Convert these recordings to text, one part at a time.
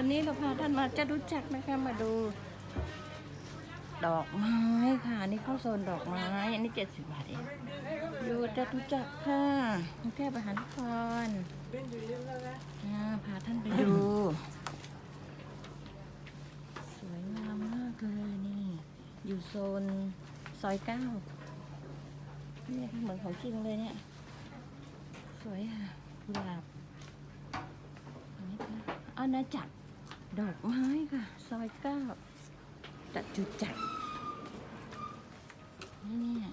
วันนี้เราพาท่านมาจะรู้จักนะคะมาดู ดอกไม้ค่ะ นี่เข้าโซนดอกไม้อันนี้เจ็ดสิบบาทเองอยู่จะรู้จักค่ะกรุงเทพมหานครอ่าพาท่านไปดู สวยงามมากเลยนี่ อยู่โซนซอยเก้านี่ค่ะเหมือนของจริงเลยเนี่ย สวยค่ะกุหลาบอันนี้ค่ะอาณาจักร ดอกไม้ค่ะ ซอยเก้าจัตุจักรนี่นี่ย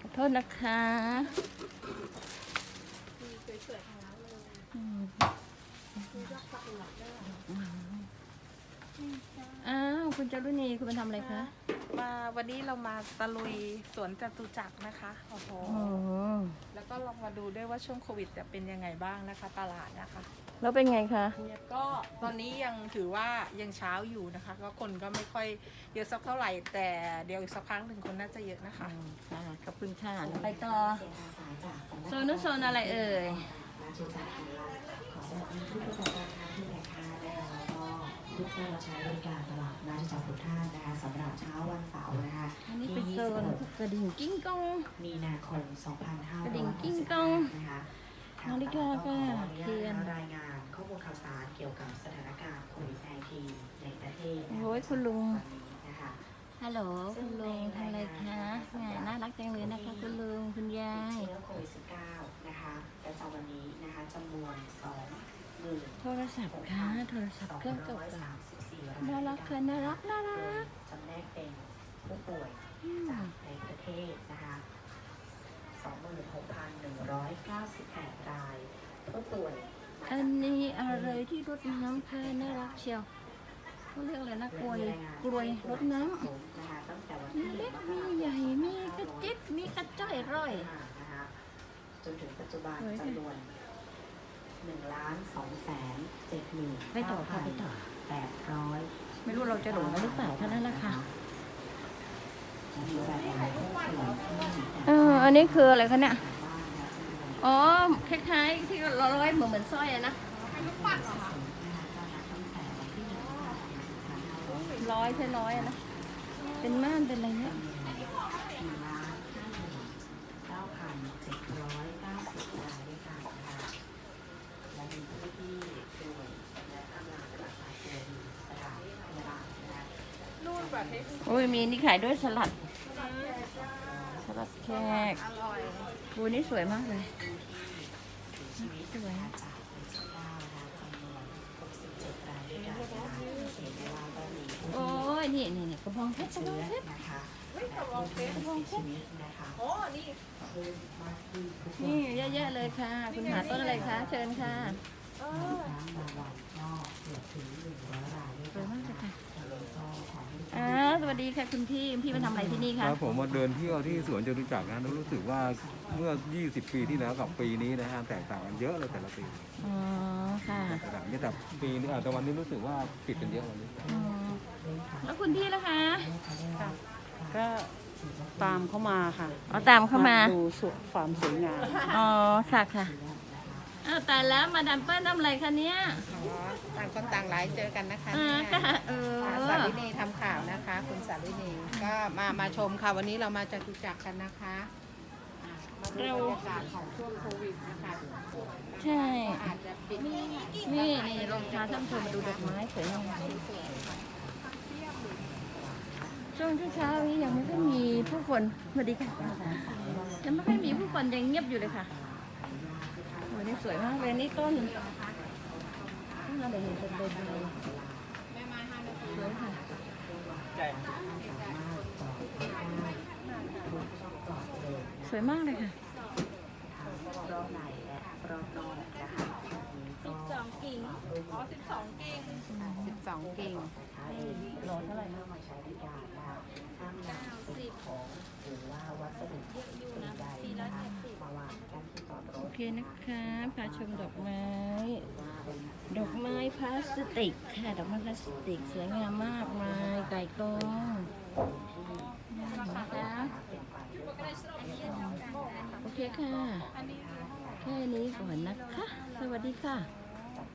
ขอโทษนะคะอืมอ้าว คุณจารุณีคุณมาทำอะไรคะ มาวันนี้เรามาตะลุยสวนจตุจักรนะคะโอ้โหโอ้โหแล้วก็ลองมาดูด้วยว่าช่วงโควิดจะเป็นยังไงบ้างนะคะ ตลาดนะคะแล้วเป็นไงคะก็ตอนนี้ยังถือว่ายังเช้าอยู่นะคะ ก็คนก็ไม่ค่อยเยอะสักเท่าไหร่ แต่เดี๋ยวอีกสักพักหนึ่งคนน่าจะเยอะนะคะค่ะขอบคุณค่ะไปต่อโซนนู้นโซนอะไรเอ่ย ทุกท่านมาใช้บริการตลาดนาจักรทุกท่านนะคะสำหรับเช้าวันเสาร์นะคะอันนี้เป็นโซนกระดิ่งกิ้งก้องมีนาคมกระดิ่งกิ้ง2565ก้อง นะคะทนาฬิกาตลดค่ะขออนุญาตเทียนรายงานข้อมูลข่าวสารเกี่ยวกับสถานการณ์โควิด -19 ในประเทศโอ้ยคุณลุงวันนี้นะคะ ฮัลโหลคุณลุงทำอะไรคะแหมน่ารักจังเลยนะคะคุณลุงคุณยายเชื้อโควิด -19 นะคะประจำวันนี้นะคะจำนวน2หมื่น โทรศัพท์ค่ะโทรศัพท์เครื่องเก่า234ๆน่ารักค่ะน่ารักน่ารักจำแนกเป็นผู้ป่วยอืมจากในประเทศนะคะ26,198 รายผู้ป่วยอันนี้อะไรที่รดน้ำค่ะน่ารักเชียวเขาเรียกอะไรนะกลวยกลวยรดน้นะคะตั้งแต่วันำมีที่เล็กมีใหญ่มีกระจิตมีกระจ้อยร่อยนะคะจนถึงปัจจุบันสวยค่ะจำนวน 1ล้าน2แสน7หมื่นไปต่อค่ะไปต่อ800ไม่รู้เราจะหลงกันหรือเปล่าเท่านั้นแหละค่ะมีรายงานผู้ป่วยที่เอออันนี้คืออะไรคะเนี่ยบ้านและจำนวนอ๋อคล้ายๆที่เราร้อยเหมือนเหมือนสร้อยอะนะร้อยใช่ร้อยอะนะเป็นม่านเป็นอะไรเนี่ย นู่นแบบนี้ โอ้ยมีนี่ขายด้วยสลัด สลัดแขกอร่อยบูนี่สวยมากเลยสวยโอ้ยนี่นี่นี่กระบองเพชรกระบองเพชรกระบองเพชรกระบองเพชรโอ้นี่นี่เยอะแยะเลยค่ะ คุณหาต้นอะไรคะ เชิญค่ะ เออ สวยมากเลยค่ะอ่าสวัส ดีค่ะคุณพี่พี่มาทำอะไรที่นี่คคะรับผมมาเดินเที่ยวที่สวนจตุจักรนะแล้วรู้สึกว่าเมื่อ 20 ปีที่แล้วกับปีนี้นะฮะแตกต่างกันเยอะเลยแต่ละปีอ๋อ ค่ะแตกต่างกันแต่ปีนี้อาจจะวันนี้รู้สึกว่าปิดกันเยอะวันนี้อืมแล้วคุณพี่ล่ะคะก็ตามเข้ามาค่ะอ๋อตามเข้ามา ดูสุดความสวยงาม อ๋อ ค่ะค่ะ อ้าวตายแล้วมาดามเปิ้ลทำอะไรคะเนี่ย อ๋อต่างคนต่างไลฟ์เจอกันนะคะอ่าเนี่ยค่ะเออค่ะสารินีทำข่าวนะคะ คุณสารินีก็มามาชมค่ะวันนี้เรามาจตุจักรกันนะคะอ่ามาดูบรรยากาศของช่วงโควิดนะคะใช่ อาจจะปิดนี่นี่ลงพาท่านผู้ชมมาดูดอกไม้สวยงามช่วงเช้าๆนี้ยังไม่ค่อยมีผู้คนสวัสดีค่ะยังไม่ค่อยมีผู้คนยังเงียบอยู่เลยค่ะโอ้ยนี่ สวยมากเลยนี่ต้นต้นอะไรเห็นเป็นใบๆสวยค่ะสวยมากเลยค่ะรอบในและรอบนอกนะคะสองกิ่งอ๋อสิบสองกิ่งสิบสองกิ่งใช้รถเท่าไหร่เข้ามาใช้บริการนะคะห้ามนำสิ่งของหรือว่าวัสดุใดๆนะคะมาวางกั้นที่จอดร โอเคนะคะพาชมดอกไม้ ดอกไม้พลาสติกค่ะดอกไม้พลาสติกสวยงามมากมายไก่กองนะคะโอเคค่ะ แค่นี้ก่อนนะคะ สวัสดีค่ะ